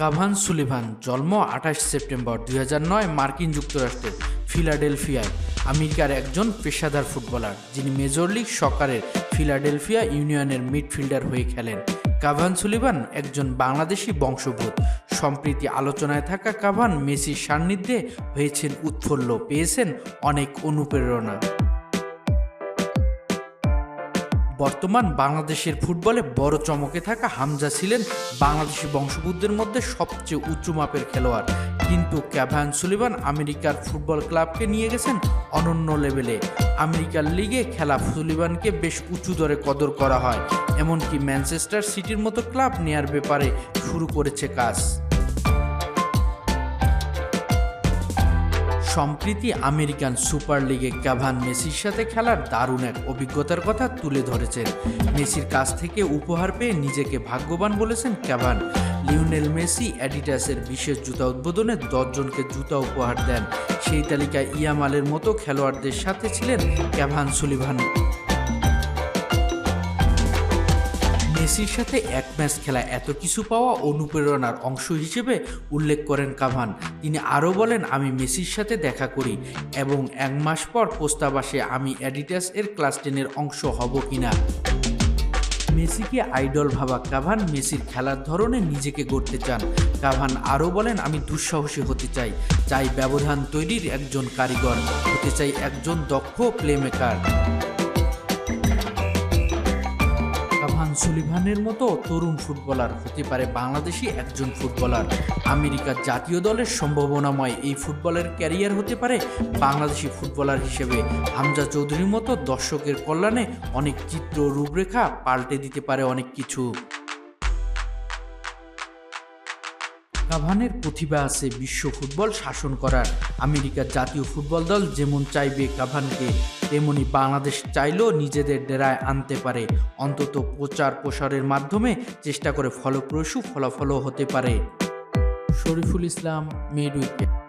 Cavan Sullivan, জন্ম আঠাশ September দুই হাজার নয়, মার্কিন যুক্তরাষ্ট্রের ফিলাডেলফিয়ায়। আমেরিকার একজন পেশাদার ফুটবলার, যিনি মেজর লিগ সকারের ফিলাডেলফিয়া ইউনিয়নের মিডফিল্ডার হয়ে খেলেন। কাভান সুলিভান একজন বাংলাদেশি বংশোদ্ভূত। সম্প্রীতি আলোচনায় থাকা কাভান মেসির সান্নিধ্যে হয়েছেন উৎফুল্ল, পেয়েছেন অনেক অনুপ্রেরণা। বর্তমান বাংলাদেশের ফুটবলে বড় চমকে থাকা হামজা ছিলেন বাংলাদেশি বংশোদ্ভূতদের মধ্যে সবচেয়ে উঁচু মাপের খেলোয়াড়। কিন্তু ক্যাভান সুলিভান আমেরিকার ফুটবল ক্লাবকে নিয়ে গেছেন অনন্য লেভেলে। আমেরিকার লিগে খেলা সুলিভানকে বেশ উঁচু দরে কদর করা হয়। এমনকি ম্যানচেস্টার সিটির মতো ক্লাব নেয়ার ব্যাপারে শুরু করেছে কাজ। সম্প্রীতি আমেরিকান সুপার লিগে ক্যাভান মেসির সাথে খেলার দারুণ এক অভিজ্ঞতার কথা তুলে ধরেছেন। মেসির কাছ থেকে উপহার পেয়ে নিজেকে ভাগ্যবান বলেছেন ক্যাভান। লিওনেল মেসি অ্যাডিডাসের বিশেষ জুতা উদ্বোধনে দশজনকে জুতা উপহার দেন। সেই তালিকায় ইয়ামালের মতো খেলোয়াড়দের সাথে ছিলেন ক্যাভান সুলিভান। মেসির সাথে এক ম্যাচ খেলা এত কিছু পাওয়া অনুপ্রেরণার অংশ হিসেবে উল্লেখ করেন কাভান। তিনি আরও বলেন, আমি মেসির সাথে দেখা করি এবং এক মাস পর প্রস্তাব আসে আমি অ্যাডিটাস এর ক্লাস টেনের অংশ হব কিনা। মেসিকে আইডল ভাবা কাভান মেসির খেলার ধরনে নিজেকে গড়তে চান। কাভান আরও বলেন, আমি দুঃসাহসী হতে চাই চাই ব্যবধান তৈরির একজন কারিগর, হতে চাই একজন দক্ষ প্লেমেকার সুলিভানের মতো তরুণ ফুটবলার হতে পারে বাংলাদেশি একজন ফুটবলার। আমেরিকার জাতীয় দলের সম্ভাবনাময় এই ফুটবলের ক্যারিয়ার হতে পারে বাংলাদেশি ফুটবলার হিসেবে। হামজা চৌধুরীর মতো দর্শকের কল্যাণে অনেক চিত্র রূপরেখা পাল্টে দিতে পারে অনেক কিছু। কাভানের প্রতিভা আছে বিশ্ব ফুটবল শাসন করার। আমেরিকার জাতীয় ফুটবল দল যেমন চাইবে কাভানকে, তেমনি বাংলাদেশ চাইলেও নিজেদের ডেরায় আনতে পারে। অন্তত প্রচার প্রসারের মাধ্যমে চেষ্টা করে ফলপ্রসূ ফলাফলও হতে পারে। Shariful Islam, made wicket